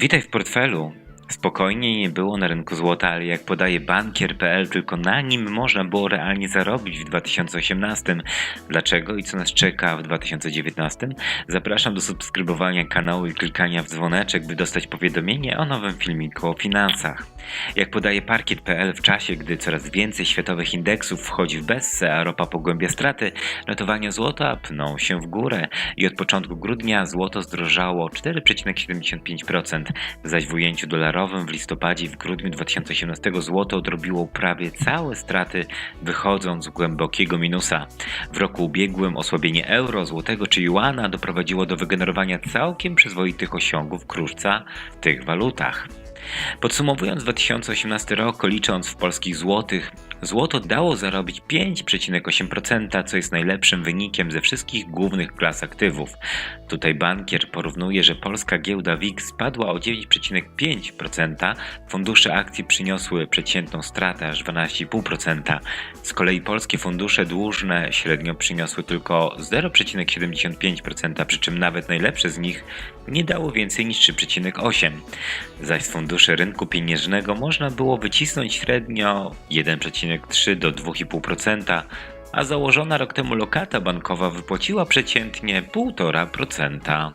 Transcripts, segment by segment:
Witaj w portfelu. Spokojnie nie było na rynku złota, ale jak podaje bankier.pl, tylko na nim można było realnie zarobić w 2018. Dlaczego i co nas czeka w 2019? Zapraszam do subskrybowania kanału i klikania w dzwoneczek, by dostać powiadomienie o nowym filmiku o finansach. Jak podaje parkiet.pl, w czasie, gdy coraz więcej światowych indeksów wchodzi w bezse, a ropa pogłębia straty, notowania złota pną się w górę i od początku grudnia złoto zdrożało o 4,75%, zaś w ujęciu dolarowym w listopadzie i w grudniu 2018 złoto odrobiło prawie całe straty, wychodząc z głębokiego minusa. W roku ubiegłym osłabienie euro, złotego czy juana doprowadziło do wygenerowania całkiem przyzwoitych osiągów kruszca w tych walutach. Podsumowując 2018 rok, licząc w polskich złotych, złoto dało zarobić 5,8%, co jest najlepszym wynikiem ze wszystkich głównych klas aktywów. Tutaj bankier porównuje, że polska giełda WIG spadła o 9,5%, fundusze akcji przyniosły przeciętną stratę aż 12,5%. Z kolei polskie fundusze dłużne średnio przyniosły tylko 0,75%, przy czym nawet najlepsze z nich nie dało więcej niż 3,8%. Zaś z funduszy rynku pieniężnego można było wycisnąć średnio 1,3 do 2,5%, a założona rok temu lokata bankowa wypłaciła przeciętnie 1,5%.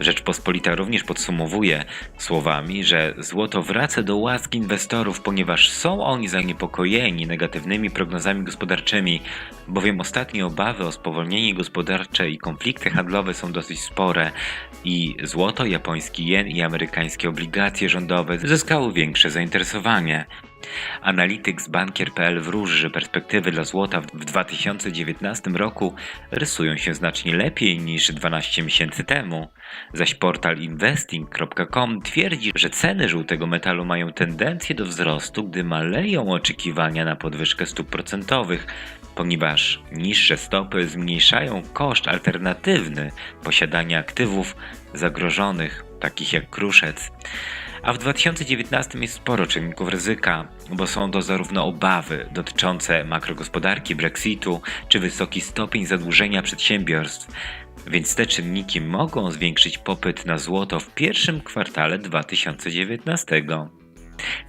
Rzeczpospolita również podsumowuje słowami, że złoto wraca do łask inwestorów, ponieważ są oni zaniepokojeni negatywnymi prognozami gospodarczymi, bowiem ostatnie obawy o spowolnienie gospodarcze i konflikty handlowe są dosyć spore i złoto, japoński jen i amerykańskie obligacje rządowe zyskały większe zainteresowanie. Analityk z bankier.pl wróży, że perspektywy dla złota w 2019 roku rysują się znacznie lepiej niż 12 miesięcy temu. Zaś portal investing.com twierdzi, że ceny żółtego metalu mają tendencję do wzrostu, gdy maleją oczekiwania na podwyżkę stóp procentowych, ponieważ niższe stopy zmniejszają koszt alternatywny posiadania aktywów zagrożonych, takich jak kruszec. A w 2019 jest sporo czynników ryzyka, bo są to zarówno obawy dotyczące makrogospodarki, Brexitu, czy wysoki stopień zadłużenia przedsiębiorstw, więc te czynniki mogą zwiększyć popyt na złoto w pierwszym kwartale 2019.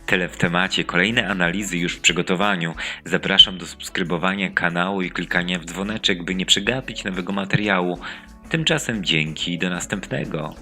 Tyle w temacie. Kolejne analizy już w przygotowaniu. Zapraszam do subskrybowania kanału i klikania w dzwoneczek, by nie przegapić nowego materiału. Tymczasem dzięki i do następnego.